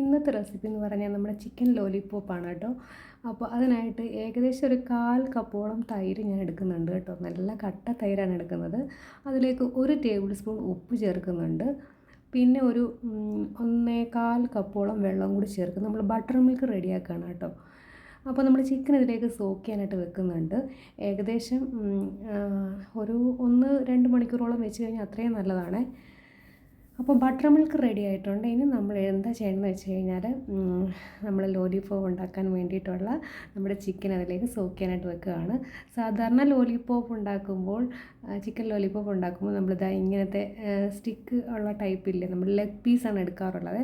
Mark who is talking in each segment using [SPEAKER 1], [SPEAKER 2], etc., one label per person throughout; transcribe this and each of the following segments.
[SPEAKER 1] ഇന്നത്തെ റെസിപ്പി എന്ന് പറഞ്ഞാൽ നമ്മുടെ ചിക്കൻ ലോലിപോപ്പാണ് കേട്ടോ. അപ്പോൾ അതിനായിട്ട് ഏകദേശം ഒരു കാൽ കപ്പോളം തൈര് ഞാൻ എടുക്കുന്നുണ്ട് കേട്ടോ. നല്ല കട്ട തൈരാണ് എടുക്കുന്നത്. അതിലേക്ക് ഒരു ടേബിൾ സ്പൂൺ ഉപ്പ് ചേർക്കുന്നുണ്ട്. പിന്നെ ഒരു ഒന്നേകാൽ കപ്പോളം വെള്ളം കൂടി ചേർക്കും നമ്മൾ ബട്ടർ മിൽക്ക് റെഡിയാക്കുകയാണ് കേട്ടോ. അപ്പോൾ നമ്മൾ ചിക്കൻ ഇതിലേക്ക് സോക്ക് ചെയ്യാനായിട്ട് വെക്കുന്നുണ്ട്. ഏകദേശം ഒരു ഒന്ന് രണ്ട് മണിക്കൂറോളം വെച്ച് കഴിഞ്ഞാൽ അത്രയും നല്ലതാണ്. അപ്പോൾ ബട്ടർ മിൽക്ക് റെഡി ആയിട്ടുണ്ട്. ഇനി നമ്മൾ എന്താ ചെയ്യണമെന്ന് വെച്ച് കഴിഞ്ഞാൽ നമ്മൾ ലോലിപോപ്പ് ഉണ്ടാക്കാൻ വേണ്ടിയിട്ടുള്ള നമ്മുടെ ചിക്കൻ അതിലേക്ക് സോക്ക് ചെയ്യാനായിട്ട് വെക്കുകയാണ്. സാധാരണ ലോലിപോപ്പ് ഉണ്ടാക്കുമ്പോൾ ചിക്കൻ ലോലിപോപ്പ് ഉണ്ടാക്കുമ്പോൾ നമ്മളിതാ ഇങ്ങനത്തെ സ്റ്റിക്ക് ഉള്ള ടൈപ്പില്ലേ നമ്മൾ ലെഗ് പീസാണ് എടുക്കാറുള്ളത്.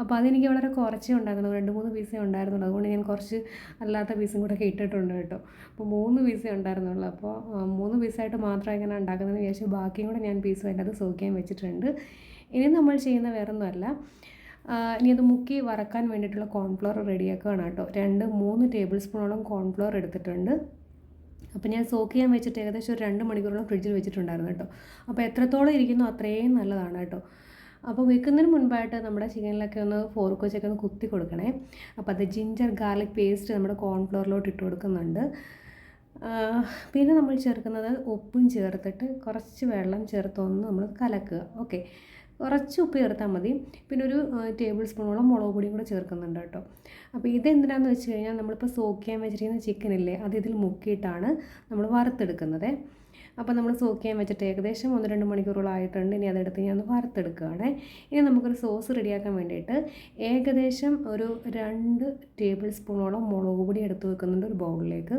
[SPEAKER 1] അപ്പോൾ അതെനിക്ക് വളരെ കുറച്ചേ ഉണ്ടായിരുന്നു രണ്ട് മൂന്ന് പീസേ ഉണ്ടായിരുന്നുള്ളൂ. അതുകൊണ്ട് ഞാൻ കുറച്ച് അല്ലാത്ത പീസും കൂടെ ഒക്കെ ഇട്ടിട്ടുണ്ട് കേട്ടോ. അപ്പോൾ മൂന്ന് പീസേ ഉണ്ടായിരുന്നുള്ളൂ. അപ്പോൾ മൂന്ന് പീസായിട്ട് മാത്രം ഇങ്ങനെ ഉണ്ടാക്കുന്നതെന്ന് വിചാരിച്ചു ബാക്കിയും കൂടെ ഞാൻ പീസ് സോക്ക് ചെയ്യാൻ വെച്ചിട്ടുണ്ട്. ഇനി നമ്മൾ ചെയ്യുന്ന വേറൊന്നുമല്ല. ഇനി അത് മുക്കി വറക്കാൻ വേണ്ടിയിട്ടുള്ള കോൺഫ്ലോർ റെഡിയാക്കുകയാണ് കേട്ടോ. രണ്ട് മൂന്ന് ടേബിൾ സ്പൂണോളം കോൺഫ്ലോർ എടുത്തിട്ടുണ്ട്. അപ്പോൾ ഞാൻ സോക്ക് ചെയ്യാൻ വെച്ചിട്ട് ഏകദേശം ഒരു രണ്ട് മണിക്കൂറോളം ഫ്രിഡ്ജിൽ വെച്ചിട്ടുണ്ടായിരുന്നു കേട്ടോ. അപ്പോൾ എത്രത്തോളം ഇരിക്കുന്നു അത്രയും നല്ലതാണ് കേട്ടോ. അപ്പോൾ വെക്കുന്നതിന് മുൻപായിട്ട് നമ്മുടെ ചിക്കനിലൊക്കെ ഒന്ന് ഫോർക്ക് വെച്ചൊക്കെ ഒന്ന് കുത്തി കൊടുക്കണേ. അപ്പോൾ അത് ജിഞ്ചർ ഗാർലിക് പേസ്റ്റ് നമ്മുടെ കോൺഫ്ലോറിലോട്ട് ഇട്ട് കൊടുക്കുന്നുണ്ട്. പിന്നെ നമ്മൾ ചേർക്കുന്നത് ഉപ്പും ചേർത്തിട്ട് കുറച്ച് വെള്ളം ചേർത്തൊന്ന് നമ്മൾ കലക്കുക. ഓക്കെ കുറച്ച് ഉപ്പ് ചേർത്താൽ മതി. പിന്നെ ഒരു ടേബിൾ സ്പൂണോളം മുളക് പൊടിയും കൂടെ ചേർക്കുന്നുണ്ട് കേട്ടോ. അപ്പോൾ ഇതെന്തിനാന്ന് വെച്ച് കഴിഞ്ഞാൽ നമ്മളിപ്പോൾ സോക്ക് ചെയ്യാൻ വെച്ചിരിക്കുന്ന ചിക്കനില്ലേ അത് ഇതിൽ മുക്കിയിട്ടാണ് നമ്മൾ വറുത്തെടുക്കുന്നത്. അപ്പോൾ നമ്മൾ സോക്ക് ചെയ്യാൻ വെച്ചിട്ട് ഏകദേശം ഒന്ന് രണ്ട് മണിക്കൂറുകളായിട്ടുണ്ട് ഇനി അതെടുത്ത് ഞാൻ ഒന്ന് വറുത്തെടുക്കുകയാണ്. ഇനി നമുക്കൊരു സോസ് റെഡിയാക്കാൻ വേണ്ടിയിട്ട് ഏകദേശം ഒരു രണ്ട് ടേബിൾ സ്പൂണോളം മുളക് പൊടി എടുത്ത് വെക്കുന്നുണ്ട് ഒരു ബൗളിലേക്ക്.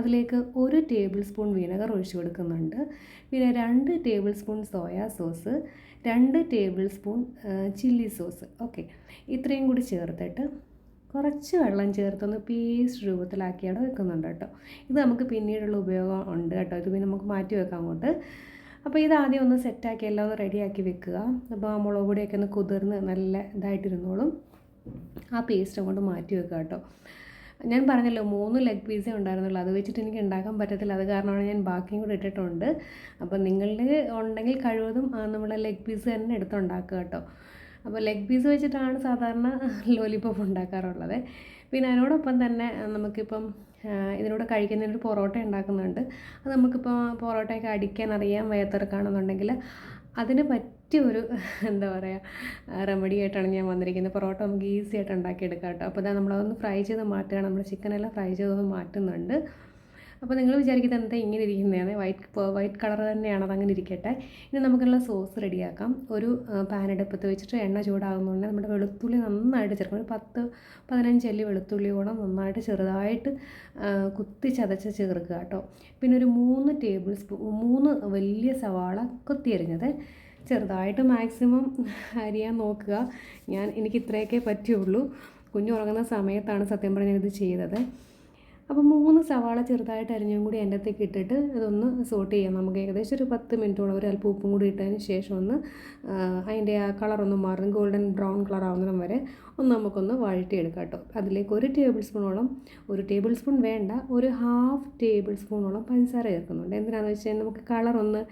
[SPEAKER 1] അതിലേക്ക് ഒരു ടേബിൾ സ്പൂൺ വിനെഗർ ഒഴിച്ചു കൊടുക്കുന്നുണ്ട്. പിന്നെ രണ്ട് ടേബിൾ സ്പൂൺ സോയാ സോസ് രണ്ട് tablespoon chilli sauce. Okay. ഇത്രയും കൂടി ചേർത്തിട്ട് കുറച്ച് വെള്ളം ചേർത്തൊന്ന് പേസ്റ്റ് രൂപത്തിലാക്കി അവിടെ വെക്കുന്നുണ്ട് കേട്ടോ. ഇത് നമുക്ക് പിന്നീടുള്ള ഉപയോഗം ഉണ്ട് കേട്ടോ. ഇത് പിന്നെ നമുക്ക് മാറ്റി വെക്കാം അങ്ങോട്ട്. അപ്പോൾ ഇത് ആദ്യം ഒന്ന് സെറ്റാക്കി എല്ലാം ഒന്ന് റെഡിയാക്കി വെക്കുക. അപ്പോൾ മുളക് പൊടിയൊക്കെ ഒന്ന് കുതിർന്ന് നല്ല ഇതായിട്ടിരുന്നോളും. ആ പേസ്റ്റ് അങ്ങോട്ട് മാറ്റി വെക്കുക കേട്ടോ. ഞാൻ പറഞ്ഞല്ലോ മൂന്ന് ലെഗ് പീസേ ഉണ്ടായിരുന്നുള്ളൂ. അത് വെച്ചിട്ട് എനിക്ക് ഉണ്ടാക്കാൻ പറ്റത്തില്ല. അത് കാരണമാണ് ഞാൻ ബാക്കിയും കൂടെ ഇട്ടിട്ടുണ്ട്. അപ്പോൾ നിങ്ങളുടെ ഉണ്ടെങ്കിൽ കഴിവതും നമ്മളെ ലെഗ് പീസ് തന്നെ എടുത്തുണ്ടാക്കുക കേട്ടോ. അപ്പോൾ ലെഗ് പീസ് വെച്ചിട്ടാണ് സാധാരണ ലോലിപോപ്പ് ഉണ്ടാക്കാറുള്ളത്. പിന്നെ അതിനോടൊപ്പം തന്നെ നമുക്കിപ്പം ഇതിനോട് കഴിക്കുന്നതിനൊരു പൊറോട്ട ഉണ്ടാക്കുന്നുണ്ട്. അത് നമുക്കിപ്പോൾ പൊറോട്ടയൊക്കെ അടിക്കാൻ അറിയാം വയത്തിറക്കാണെന്നുണ്ടെങ്കിൽ അതിന് പറ്റിയ ഒരു എന്താ പറയുക റെമഡി ആയിട്ടാണ് ഞാൻ വന്നിരിക്കുന്നത്. പൊറോട്ട നമുക്ക് ഈസി ആയിട്ട് ഉണ്ടാക്കിയെടുക്കാം കേട്ടോ. അപ്പോൾ നമ്മളതൊന്ന് ഫ്രൈ ചെയ്ത് മാറ്റുകയാണ്. നമ്മൾ ചിക്കനെല്ലാം ഫ്രൈ ചെയ്തൊന്ന് മാറ്റുന്നുണ്ട്. അപ്പോൾ നിങ്ങൾ വിചാരിക്കുന്നത് എന്താ ഇങ്ങനെ ഇരിക്കുന്നതാണ് വൈറ്റ് വൈറ്റ് കളർ തന്നെയാണ് അതങ്ങനെ ഇരിക്കട്ടെ? ഇനി നമുക്കുള്ള സോസ് റെഡിയാക്കാം. ഒരു പാൻ അടുപ്പത്ത് വെച്ചിട്ട് എണ്ണ ചൂടാകുന്നുണ്ടെങ്കിൽ നമ്മുടെ വെളുത്തുള്ളി നന്നായിട്ട് ചേർക്കണം. ഒരു പത്ത് പതിനഞ്ച് അല്ലി വെളുത്തുള്ളി കൂടെ നന്നായിട്ട് ചെറുതായിട്ട് കുത്തി ചതച്ച് ചേർക്കുക കേട്ടോ. പിന്നെ ഒരു മൂന്ന് ടേബിൾ സ്പൂൺ മൂന്ന് വലിയ സവാള കൊത്തിയരിഞ്ഞത് ചെറുതായിട്ട് മാക്സിമം അരിയാൻ നോക്കുക. ഞാൻ എനിക്ക് ഇത്രയൊക്കെ പറ്റുള്ളൂ. കുഞ്ഞുറങ്ങുന്ന സമയത്താണ് സത്യം പറഞ്ഞാൽ ഇത് ചെയ്തത്. അപ്പോൾ മൂന്ന് സവാള ചെറുതായിട്ട് അരിഞ്ഞും കൂടി അതിന്റെ അകത്തേക്ക് ഇട്ടിട്ട് ഇതൊന്ന് സോട്ട് ചെയ്യാം. നമുക്ക് ഏകദേശം ഒരു പത്ത് മിനിറ്റോളം ഒരു അല്പം ഉപ്പും കൂടി ഇട്ടതിന് ശേഷം ഒന്ന് അതിന്റെ ആ കളറൊന്ന് മാറും. ഗോൾഡൻ ബ്രൗൺ കളർ ആവുന്നിടം വരെ ഒന്ന് നമുക്കൊന്ന് വഴറ്റിയെടുക്കാം കേട്ടോ. അതിലേക്ക് ഒരു ടേബിൾ സ്പൂണോളം ഒരു ടേബിൾ സ്പൂൺ വേണ്ട ഒരു ഹാഫ് ടേബിൾ സ്പൂണോളം പഞ്ചസാര ചേർക്കുന്നുണ്ട്. എന്തിനാണെന്ന് വെച്ച് കഴിഞ്ഞാൽ നമുക്ക് കളർ ഒന്ന്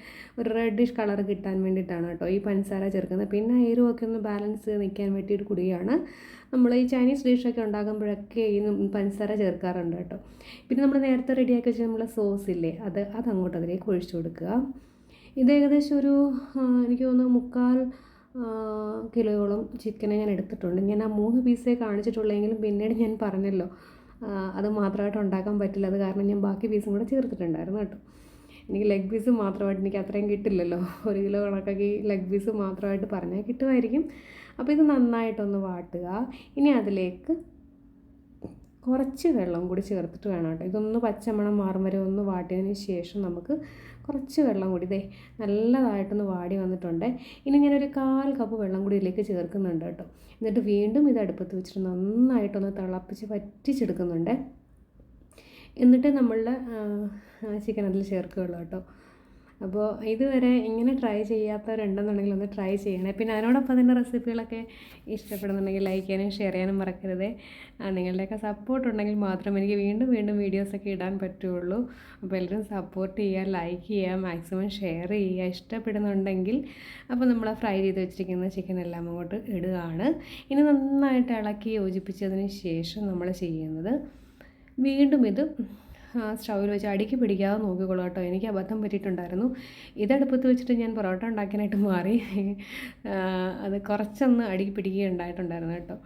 [SPEAKER 1] ഒരു റെഡിഷ് കളർ കിട്ടാൻ വേണ്ടിയിട്ടാണ് കേട്ടോ ഈ പഞ്ചസാര ചേർക്കുന്നത്. പിന്നെ എരിവൊക്കെ ഒന്ന് ബാലൻസ് നിൽക്കാൻ വേണ്ടിയിട്ട് കൂടിയാണ്. നമ്മൾ ഈ ചൈനീസ് ഡിഷൊക്കെ ഉണ്ടാകുമ്പോഴൊക്കെ ഈ പഞ്ചസാര ചേർക്കാറുണ്ട് കേട്ടോ. പിന്നെ നമ്മൾ നേരത്തെ റെഡിയാക്കി വെച്ചാൽ നമ്മളെ സോസ് ഇല്ലേ അത് അത് അങ്ങോട്ട് അതിലേക്ക് ഒഴിച്ചു കൊടുക്കുക. ഇത് ഏകദേശം ഒരു എനിക്ക് തോന്നുന്നു മുക്കാൽ കിലോയോളം ചിക്കനെ ഞാൻ എടുത്തിട്ടുണ്ട്. ഞാൻ ആ മൂന്ന് പീസേ കാണിച്ചിട്ടുള്ളെങ്കിലും പിന്നീട് ഞാൻ പറഞ്ഞല്ലോ അത് മാത്രമായിട്ട് ഉണ്ടാക്കാൻ പറ്റില്ല. അത് കാരണം ഞാൻ ബാക്കി പീസും കൂടെ ചേർത്തിട്ടുണ്ടായിരുന്നു കേട്ടോ. എനിക്ക് ലെഗ് പീസ് മാത്രമായിട്ട് എനിക്ക് അത്രയും കിട്ടില്ലല്ലോ. ഒരു കിലോ കണക്കാക്കി ലെഗ് പീസ് മാത്രമായിട്ട് പറഞ്ഞാൽ കിട്ടുമായിരിക്കും. അപ്പോൾ ഇത് നന്നായിട്ടൊന്ന് വാട്ടുക. ഇനി അതിലേക്ക് കുറച്ച് വെള്ളം കൂടി ചേർത്തിട്ട് വേണം കേട്ടോ. ഇതൊന്ന് പച്ചമണം മാറും വരെ ഒന്ന് വാട്ടിയതിന് ശേഷം നമുക്ക് കുറച്ച് വെള്ളം കൂടി ഇതേ നല്ലതായിട്ടൊന്ന് വാടി വന്നിട്ടുണ്ട്. ഇനി ഞാനൊരു കാൽ കപ്പ് വെള്ളം കൂടി ഇതിലേക്ക് ചേർക്കുന്നുണ്ട് കേട്ടോ. എന്നിട്ട് വീണ്ടും ഇത് അടുപ്പത്ത് വെച്ചിട്ട് നന്നായിട്ടൊന്ന് തിളപ്പിച്ച് പറ്റിച്ചെടുക്കുന്നുണ്ട് എന്നിട്ട് നമ്മളുടെ ചിക്കൻ അതിൽ ചേർക്കുകയുള്ളൂ കേട്ടോ. അപ്പോൾ ഇതുവരെ ഇങ്ങനെ ട്രൈ ചെയ്യാത്തവരുണ്ടെന്നുണ്ടെങ്കിൽ ഒന്ന് ട്രൈ ചെയ്യണേ. പിന്നെ അതിനോടൊപ്പം തന്നെ റെസിപ്പികളൊക്കെ ഇഷ്ടപ്പെടുന്നുണ്ടെങ്കിൽ ലൈക്ക് ചെയ്യാനും ഷെയർ ചെയ്യാനും മറക്കരുത്. നിങ്ങളുടെയൊക്കെ സപ്പോർട്ട് ഉണ്ടെങ്കിൽ മാത്രം എനിക്ക് വീണ്ടും വീണ്ടും വീഡിയോസൊക്കെ ഇടാൻ പറ്റുള്ളൂ. അപ്പോൾ എല്ലാവരും സപ്പോർട്ട് ചെയ്യുക ലൈക്ക് ചെയ്യുക മാക്സിമം ഷെയർ ചെയ്യുക. ഇഷ്ടപ്പെടുന്നുണ്ടെങ്കിൽ അപ്പോൾ നമ്മൾ ഫ്രൈ ചെയ്ത് വെച്ചിരിക്കുന്ന ചിക്കൻ എല്ലാം അങ്ങോട്ട് ഇടുകയാണ്. ഇനി നന്നായിട്ട് ഇളക്കി യോജിപ്പിച്ചതിന് ശേഷം നമ്മൾ ചെയ്യുന്നത് വീണ്ടും ഇത് സ്റ്റൗവിൽ വെച്ച് അടുക്കി പിടിക്കാതെ നോക്കിക്കോളൂ കേട്ടോ. എനിക്ക് അബദ്ധം പറ്റിയിട്ടുണ്ടായിരുന്നു. ഇതടുപ്പത്ത് വെച്ചിട്ട് ഞാൻ പൊറോട്ട ഉണ്ടാക്കാനായിട്ട് മാറി. അത് കുറച്ചൊന്ന് അടുക്കി പിടിക്കുകയുണ്ടായിട്ടുണ്ടായിരുന്നു കേട്ടോ.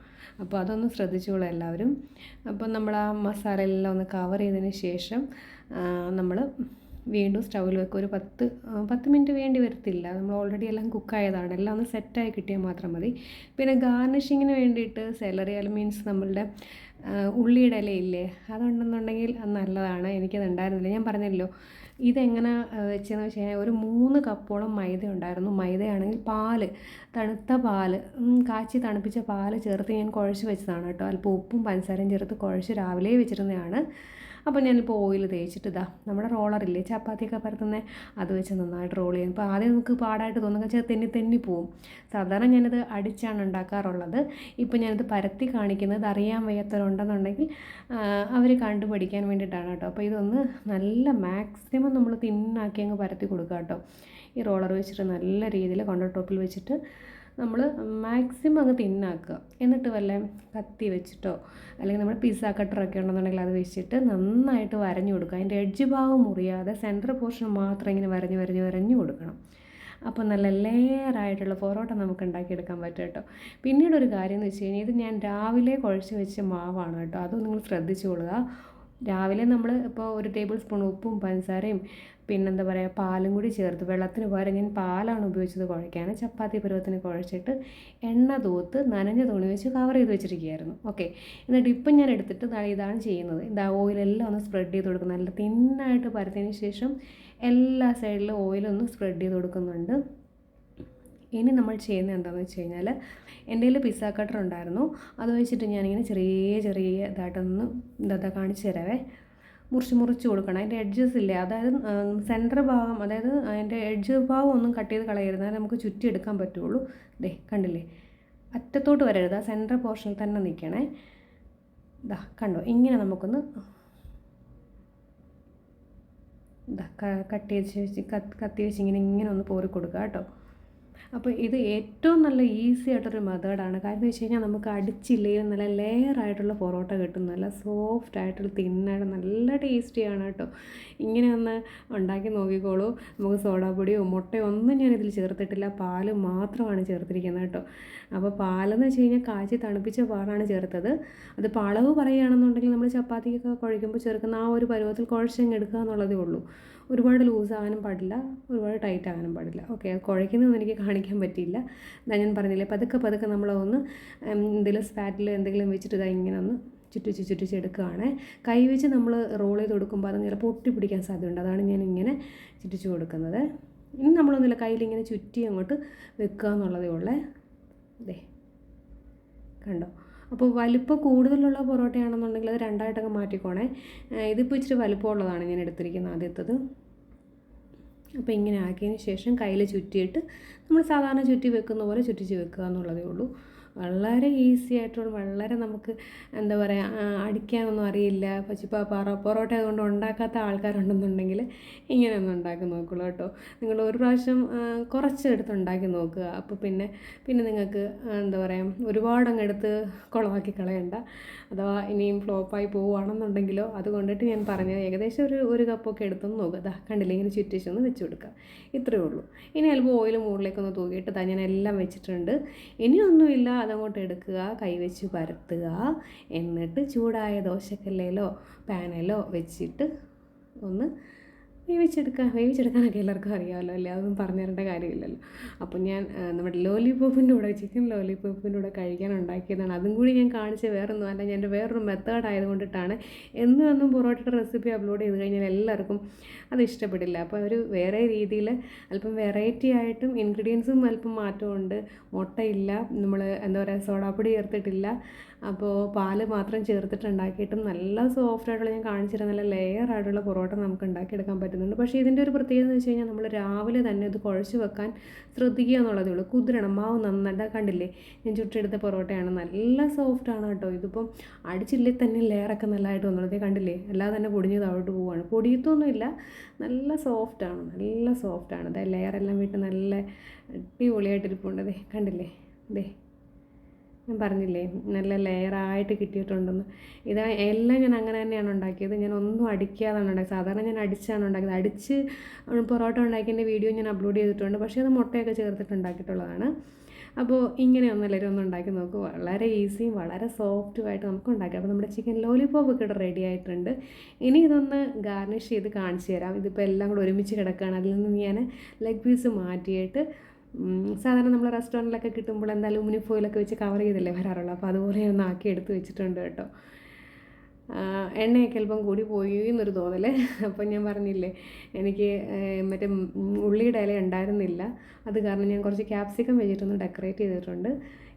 [SPEAKER 1] അപ്പോൾ അതൊന്ന് ശ്രദ്ധിച്ചോളൂ എല്ലാവരും. അപ്പോൾ നമ്മൾ ആ മസാല എല്ലാം ഒന്ന് കവർ ചെയ്തതിന് ശേഷം നമ്മൾ വീണ്ടും സ്റ്റൗവിൽ വെക്കുക ഒരു പത്ത് പത്ത് മിനിറ്റ് വേണ്ടി വരത്തില്ല. നമ്മൾ ഓൾറെഡി എല്ലാം കുക്കായതാണ് എല്ലാം ഒന്ന് സെറ്റായി കിട്ടിയാൽ മാത്രം മതി. പിന്നെ ഗാർണിഷിങ്ങിന് വേണ്ടിയിട്ട് സെലറി അല്ല മീൻസ് നമ്മളുടെ ഉള്ളിയുടെ ഇലയില്ലേ അതുണ്ടെന്നുണ്ടെങ്കിൽ അത് നല്ലതാണ്. എനിക്കത് ഉണ്ടായിരുന്നില്ല ഞാൻ പറഞ്ഞല്ലോ ഇതെങ്ങനെ വെച്ചതെന്ന് വെച്ച് കഴിഞ്ഞാൽ ഒരു മൂന്ന് കപ്പോളം മൈദ ഉണ്ടായിരുന്നു മൈദയാണെങ്കിൽ പാൽ തണുത്ത പാൽ. കാച്ചി തണുപ്പിച്ച പാൽ ചേർത്ത് ഞാൻ കുഴച്ച് വെച്ചതാണ് കേട്ടോ. അല്പം ഉപ്പും പഞ്ചസാരയും ചേർത്ത് കുഴച്ച് രാവിലെ വെച്ചിരുന്നതാണ്. അപ്പോൾ ഞാനിപ്പോൾ ഓയിൽ തേച്ചിട്ട് ഇതാ നമ്മുടെ ഇല്ലേ ചപ്പാത്തിയൊക്കെ പരത്തുന്നത് അത് വെച്ച് നന്നായിട്ട് റോൾ ചെയ്യും. ഇപ്പോൾ ആദ്യം നമുക്ക് പാടായിട്ട് തോന്നുക വെച്ചാൽ തെന്നി തെന്നി പോവും. സാധാരണ ഞാനത് അടിച്ചാണ് ഉണ്ടാക്കാറുള്ളത്. ഇപ്പോൾ ഞാനത് പരത്തി കാണിക്കുന്നത് അറിയാൻ വയ്യാത്തവരുണ്ടെന്നുണ്ടെങ്കിൽ അവർ കണ്ടുപഠിക്കാൻ വേണ്ടിയിട്ടാണ് കേട്ടോ. അപ്പോൾ ഇതൊന്ന് നല്ല മാക്സിമം നമ്മൾ തിന്നാക്കി അങ്ങ് പരത്തി കൊടുക്കുക കേട്ടോ ഈ റോളർ വെച്ചിട്ട് നല്ല രീതിയിൽ കൗണ്ടർ ടോപ്പിൽ വെച്ചിട്ട് നമ്മൾ മാക്സിമം അങ്ങ് തിന്നാക്കുക. എന്നിട്ട് വല്ല കത്തി വെച്ചിട്ടോ അല്ലെങ്കിൽ നമ്മൾ പിസ്സ കട്ടറൊക്കെ ഉണ്ടെന്നുണ്ടെങ്കിൽ അത് വെച്ചിട്ട് നന്നായിട്ട് വരഞ്ഞു കൊടുക്കുക. അതിന്റെ എഡ്ജ് ഭാഗം മുറിയാതെ സെന്റർ പോർഷൻ മാത്രം ഇങ്ങനെ വരഞ്ഞ് വരഞ്ഞ് വരഞ്ഞു കൊടുക്കണം. അപ്പോൾ നല്ല ലെയറായിട്ടുള്ള പൊറോട്ട നമുക്ക് ഉണ്ടാക്കിയെടുക്കാൻ പറ്റും കേട്ടോ. പിന്നീട് ഒരു കാര്യം എന്ന് വെച്ച് കഴിഞ്ഞാൽ ഇത് ഞാൻ രാവിലെ കുഴച്ച് വെച്ച മാവാണ് കേട്ടോ. അതും നിങ്ങൾ ശ്രദ്ധിച്ചോളുക രാവിലെ നമ്മൾ ഇപ്പോൾ ഒരു ടേബിൾ സ്പൂൺ ഉപ്പും പഞ്ചസാരയും പിന്നെന്താ പറയുക പാലും കൂടി ചേർത്ത് വെള്ളത്തിന് പകരം ഞാൻ പാലാണ് ഉപയോഗിച്ചത് കുഴയ്ക്കാൻ. ചപ്പാത്തി പരുവത്തിന് കുഴച്ചിട്ട് എണ്ണ തൂത്ത് നനഞ്ഞ തുണി വെച്ച് കവർ ചെയ്ത് വെച്ചിരിക്കുകയായിരുന്നു. ഓക്കെ എന്നിട്ട് ഇപ്പം ഞാൻ എടുത്തിട്ട് ഇതാണ് ചെയ്യുന്നത്. ഇതാ ഓയിലെല്ലാം ഒന്ന് സ്പ്രെഡ് ചെയ്ത് കൊടുക്കും. നല്ല തിന്നായിട്ട് പരത്തിയതിന് ശേഷം എല്ലാ സൈഡിലും ഓയിലൊന്ന് സ്പ്രെഡ് ചെയ്ത് കൊടുക്കുന്നുണ്ട്. ഇനി നമ്മൾ ചെയ്യുന്നത് എന്താണെന്ന് വെച്ച് കഴിഞ്ഞാൽ എന്റെ കയ്യിൽ പിസ്സ കട്ടർ ഉണ്ടായിരുന്നു. അത് വെച്ചിട്ട് ഞാനിങ്ങനെ ചെറിയ ചെറിയ ഇതായിട്ടൊന്ന് ഇതാ കാണിച്ചു തരാവേ. മുറിച്ച് മുറിച്ച് കൊടുക്കണം. അതിന്റെ എഡ്ജസ് ഇല്ലേ? അതായത് സെന്റർ ഭാഗം അതായത് അതിന്റെ എഡ്ജ് ഭാഗം ഒന്നും കട്ട് ചെയ്ത് കളയരുത്. നമുക്ക് ചുറ്റി എടുക്കാൻ പറ്റുള്ളൂ. ദേ കണ്ടില്ലേ? അറ്റത്തോട്ട് വരരുത്. ആ സെന്റർ പോർഷനിൽ തന്നെ നിൽക്കണേ. ഇതാ കണ്ടോ? ഇങ്ങനെ നമുക്കൊന്ന് ഇതാ കട്ട് ചെയ്ത് വെച്ച് കത്തി വെച്ച് ഇങ്ങനെ ഇങ്ങനെ ഒന്ന് പോറി കൊടുക്കുക കേട്ടോ. അപ്പോൾ ഇത് ഏറ്റവും നല്ല ഈസി ആയിട്ടൊരു മെത്തേഡാണ് കാരണം എന്ന് വെച്ച് കഴിഞ്ഞാൽ നമുക്ക് അടിച്ചില്ലെങ്കിൽ നല്ല ലെയർ ആയിട്ടുള്ള പൊറോട്ട കിട്ടും. നല്ല സോഫ്റ്റ് ആയിട്ടുള്ള തിന്നായിട്ട് നല്ല ടേസ്റ്റിയാണ് കേട്ടോ ഇങ്ങനെ ഒന്ന് ഉണ്ടാക്കി നോക്കിക്കോളൂ. നമുക്ക് സോഡാപ്പൊടിയോ മുട്ടയോ ഒന്നും ഞാനിതിൽ ചേർത്തിട്ടില്ല. പാൽ മാത്രമാണ് ചേർത്തിരിക്കുന്നത് കേട്ടോ അപ്പോൾ പാലെന്ന് വെച്ച് കഴിഞ്ഞാൽ കാച്ചി തണുപ്പിച്ച പാലാണ് ചേർത്തത്. അത് അളവ് പറയുകയാണെന്നുണ്ടെങ്കിൽ നമ്മൾ ചപ്പാത്തിക്കൊക്കെ കുഴയ്ക്കുമ്പോൾ ചേർക്കുന്ന ആ ഒരു പരുവത്തിൽ കുഴച്ചങ്ങ് എടുക്കുക എന്നുള്ളതേ ഉള്ളൂ. ഒരുപാട് ലൂസ് ആകാനും പാടില്ല. ഒരുപാട് ടൈറ്റ് ആകാനും പാടില്ല. ഓക്കെ കുഴയ്ക്കുന്നതൊന്നും എനിക്ക് കാണിക്കാൻ പറ്റിയില്ല. എന്നാൽ ഞാൻ പറഞ്ഞില്ലേ പതുക്കെ പതുക്കെ നമ്മളൊന്ന് എന്തെങ്കിലും സ്പാറ്റിൽ എന്തെങ്കിലും വെച്ചിട്ട് ഇതാ ഇങ്ങനെ ഒന്ന് ചുറ്റിച്ച് ചുറ്റിച്ച് എടുക്കുകയാണ് കൈ വെച്ച് നമ്മൾ റോൾ ചെയ്ത് കൊടുക്കുമ്പോൾ അത് ചിലപ്പോൾ ഒട്ടി പിടിക്കാൻ സാധ്യതയുണ്ട്. അതാണ് ഞാൻ ഇങ്ങനെ ചുറ്റിച്ച് കൊടുക്കുന്നത്. ഇനി നമ്മളൊന്നുമില്ല കയ്യിലിങ്ങനെ ചുറ്റി അങ്ങോട്ട് വെക്കുക എന്നുള്ളതേ ഉള്ളേ. അതെ കണ്ടോ? അപ്പോൾ വലിപ്പം കൂടുതലുള്ള പൊറോട്ടയാണെന്നുണ്ടെങ്കിൽ അത് രണ്ടായിട്ടങ്ങ് മാറ്റിക്കോണേ. ഇതിപ്പോൾ ഇച്ചിരി വലുപ്പമുള്ളതാണ് ഞാൻ എടുത്തിരിക്കുന്നത് ആദ്യത്തത്. അപ്പോൾ ഇങ്ങനെ ആക്കിയതിന് ശേഷം കയ്യിൽ ചുറ്റിയിട്ട് നമ്മൾ സാധാരണ ചുറ്റി വെക്കുന്ന പോലെ ചുറ്റിച്ച് വെക്കുക എന്നുള്ളതേ ഉള്ളൂ. വളരെ ഈസി ആയിട്ടുള്ള വളരെ നമുക്ക് എന്താ പറയുക അടിക്കാനൊന്നും അറിയില്ല. പക്ഷേ ഇപ്പോൾ പറ പൊറോട്ട അതുകൊണ്ട് ഉണ്ടാക്കാത്ത ആൾക്കാരുണ്ടെന്നുണ്ടെങ്കിൽ ഇങ്ങനെ ഒന്ന് ഉണ്ടാക്കി നോക്കുള്ളൂ കേട്ടോ. നിങ്ങൾ ഒരു പ്രാവശ്യം കുറച്ച് എടുത്ത് ഉണ്ടാക്കി നോക്കുക. അപ്പോൾ പിന്നെ പിന്നെ നിങ്ങൾക്ക് എന്താ പറയുക ഒരുപാട് അങ്ങ് എടുത്ത് കുളമാക്കി കളയണ്ട. അഥവാ ഇനിയും ഫ്ലോപ്പായി പോവുകയാണെന്നുണ്ടെങ്കിലോ അത് കൊണ്ടിട്ട് ഞാൻ പറഞ്ഞത് ഏകദേശം ഒരു ഒരു കപ്പൊക്കെ എടുത്തൊന്ന് നോക്കുക. അതാ കണ്ടില്ലേ ഇങ്ങനെ ചുറ്റിച്ചൊന്ന് വെച്ച് കൊടുക്കുക. ഇത്രയേ ഉള്ളൂ. ഇനി ചിലപ്പോൾ ഓയിൽ മുകളിലേക്കൊന്ന് തൂക്കിയിട്ട് ഞാൻ എല്ലാം വെച്ചിട്ടുണ്ട്. ഇനിയൊന്നുമില്ല. അതങ്ങോട്ട് എടുക്കുക കൈവച്ച് പരത്തുക. എന്നിട്ട് ചൂടായ ദോശക്കല്ലേലോ പാനലോ വെച്ചിട്ട് ഒന്ന് വേവിച്ചെടുക്കാൻ വേവിച്ചെടുക്കാനൊക്കെ എല്ലാവർക്കും അറിയാമല്ലോ അല്ലേ? അതൊന്നും പറഞ്ഞു തരേണ്ട കാര്യമില്ലല്ലോ. അപ്പം ഞാൻ നമ്മുടെ ലോലിപോപ്പിന്റെ കൂടെ ചിക്കൻ ലോലിപോപ്പിന്റെ കൂടെ കഴിക്കാൻ ഉണ്ടാക്കിയതാണ്. അതും കൂടി ഞാൻ കാണിച്ച വേറൊന്നും അല്ല ഞാൻ വേറൊരു മെത്തേഡ് ആയതുകൊണ്ടിട്ടാണ്. എന്നും എന്നും പൊറോട്ടയുടെ റെസിപ്പി അപ്ലോഡ് ചെയ്ത് കഴിഞ്ഞാൽ എല്ലാവർക്കും അത് ഇഷ്ടപ്പെടില്ല. അപ്പോൾ ഒരു വേറെ രീതിയിൽ അല്പം വെറൈറ്റി ആയിട്ടും ഇൻഗ്രീഡിയൻസും അല്പം മാറ്റമുണ്ട് മുട്ടയില്ല നമ്മൾ എന്താ പറയുക സോഡാപ്പൊടി ചേർത്തിട്ടില്ല. അപ്പോൾ പാൽ മാത്രം ചേർത്തിട്ട് ഉണ്ടാക്കിയിട്ടും നല്ല സോഫ്റ്റ് ആയിട്ടുള്ള ഞാൻ കാണിച്ചിരുന്ന നല്ല ലെയർ ആയിട്ടുള്ള പൊറോട്ട നമുക്ക് ഉണ്ടാക്കിയെടുക്കാൻ പറ്റുന്നുണ്ട്. പക്ഷേ ഇതിന്റെ ഒരു പ്രത്യേകത എന്ന് വെച്ച് കഴിഞ്ഞാൽ നമ്മൾ രാവിലെ തന്നെ ഇത് കുഴച്ച് വെക്കാൻ ശ്രദ്ധിക്കുക എന്നുള്ളതേ ഉള്ളൂ. കുതിരണം മാവ് നന്നായിട്ട്. കണ്ടില്ലേ? ഞാൻ ചുട്ടെടുത്ത പൊറോട്ടയാണ്. നല്ല സോഫ്റ്റാണ് കേട്ടോ. ഇതിപ്പം അടിച്ചില്ലേ തന്നെ ലെയറൊക്കെ നല്ലതായിട്ട് വന്നുള്ളതേ കണ്ടില്ലേ? അല്ലാതെ തന്നെ പൊടിഞ്ഞ് താഴോട്ട് പോവുകയാണ്. പൊടിയത്തൊന്നുമില്ല. നല്ല സോഫ്റ്റാണ് നല്ല സോഫ്റ്റാണ് അതായത് ലെയറെല്ലാം വിട്ട് നല്ല അടിപൊളിയായിട്ടിരിപ്പുണ്ട്. ദേ കണ്ടില്ലേ? ദേ ഞാൻ പറഞ്ഞില്ലേ നല്ല ലെയറായിട്ട് കിട്ടിയിട്ടുണ്ടെന്ന്. ഇത് എല്ലാം ഞാൻ അങ്ങനെ തന്നെയാണ് ഉണ്ടാക്കിയത്. ഞാൻ ഒന്നും അടിക്കാതാണ് ഉണ്ടാക്കിയത്. സാധാരണ ഞാൻ അടിച്ചാണ് ഉണ്ടാക്കിയത്. അടിച്ച് പൊറോട്ട ഉണ്ടാക്കിയതിന്റെ വീഡിയോ ഞാൻ അപ്ലോഡ് ചെയ്തിട്ടുണ്ട്. പക്ഷേ അത് മുട്ടയൊക്കെ ചേർത്തിട്ട് ഉണ്ടാക്കിയിട്ടുള്ളതാണ്. അപ്പോൾ ഇങ്ങനെ ഒന്ന് എല്ലാവരും ഒന്ന് ഉണ്ടാക്കി നോക്കും. വളരെ ഈസിയും വളരെ സോഫ്റ്റുമായിട്ട് നമുക്ക് ഉണ്ടാക്കാം. അപ്പോൾ നമ്മുടെ ചിക്കൻ ലോലിപോപ്പ് ഒക്കെ ഇവിടെ റെഡി ആയിട്ടുണ്ട്. ഇനി ഇതൊന്ന് ഗാർണിഷ് ചെയ്ത് കാണിച്ചു തരാം. ഇതിപ്പോൾ എല്ലാം കൂടെ ഒരുമിച്ച് കിടക്കുകയാണ് അതിൽ നിന്ന് ഞാൻ ലെഗ് പീസ് മാറ്റിയിട്ട് സാധാരണ നമ്മൾ റെസ്റ്റോറന്റിലൊക്കെ കിട്ടുമ്പോൾ എന്തായാലും അലൂമിനിയം ഫോയിലൊക്കെ വെച്ച് കവർ ചെയ്തല്ലേ വരാറുള്ളൂ. അപ്പോൾ അതുപോലെ ഒന്ന് ആക്കി എടുത്ത് വെച്ചിട്ടുണ്ട് കേട്ടോ. എണ്ണയൊക്കെ അല്പം കൂടി പോയി എന്നൊരു തോന്നൽ അപ്പം ഞാൻ പറഞ്ഞില്ലേ എനിക്ക് മറ്റേ ഉള്ളിയുടെ ഇല ഉണ്ടായിരുന്നില്ല. അത് കാരണം ഞാൻ കുറച്ച് ക്യാപ്സിക്കം വെച്ചിട്ടൊന്ന് ഡെക്കറേറ്റ് ചെയ്തിട്ടുണ്ട്.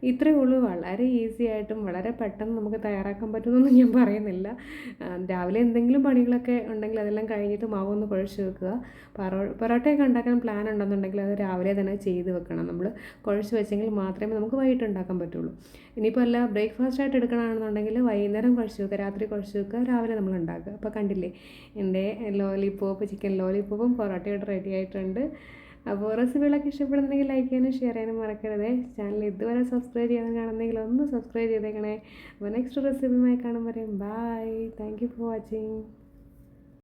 [SPEAKER 1] ഇത്രയേ ഉള്ളൂ. വളരെ ഈസി ആയിട്ടും വളരെ പെട്ടെന്ന് നമുക്ക് തയ്യാറാക്കാൻ പറ്റുമെന്നൊന്നും ഞാൻ പറയുന്നില്ല. രാവിലെ എന്തെങ്കിലും പണികളൊക്കെ ഉണ്ടെങ്കിൽ അതെല്ലാം കഴിഞ്ഞിട്ട് മാവ് ഒന്ന് കുഴച്ച് വെക്കുക. പറോ പൊറോട്ടയൊക്കെ ഉണ്ടാക്കാൻ പ്ലാൻ ഉണ്ടെന്നുണ്ടെങ്കിൽ അത് രാവിലെ തന്നെ ചെയ്ത് വെക്കണം. നമ്മൾ കുഴച്ച് വെച്ചെങ്കിൽ മാത്രമേ നമുക്ക് വൈകിട്ട് ഉണ്ടാക്കാൻ പറ്റുള്ളൂ. ഇനിയിപ്പോൾ അല്ല ബ്രേക്ക്ഫാസ്റ്റ് ആയിട്ട് എടുക്കണമെന്നുണ്ടെങ്കിൽ വൈകുന്നേരം കുഴച്ച് വെക്കുക രാത്രി കുഴച്ച് വെക്കുക രാവിലെ നമ്മൾ ഉണ്ടാക്കുക. അപ്പോൾ കണ്ടില്ലേ എന്റെ ലോലിപ്പോപ്പ് ചിക്കൻ ലോലിപ്പോപ്പും പൊറോട്ടയായിട്ട് റെഡി ആയിട്ടുണ്ട്. അപ്പോൾ റെസിപ്പികളൊക്കെ ഇഷ്ടപ്പെടുന്നുണ്ടെങ്കിൽ ലൈക്ക് ചെയ്യാനും ഷെയർ ചെയ്യാനും മറക്കരുത്. ചാനൽ ഇതുവരെ സബ്സ്ക്രൈബ് ചെയ്യാൻ കാണുന്നെങ്കിൽ ഒന്ന് സബ്സ്ക്രൈബ് ചെയ്തേക്കണേ. അപ്പോൾ നെക്സ്റ്റ് റെസിപ്പിയുമായി കാണുമ്പോൾ bye thank you for watching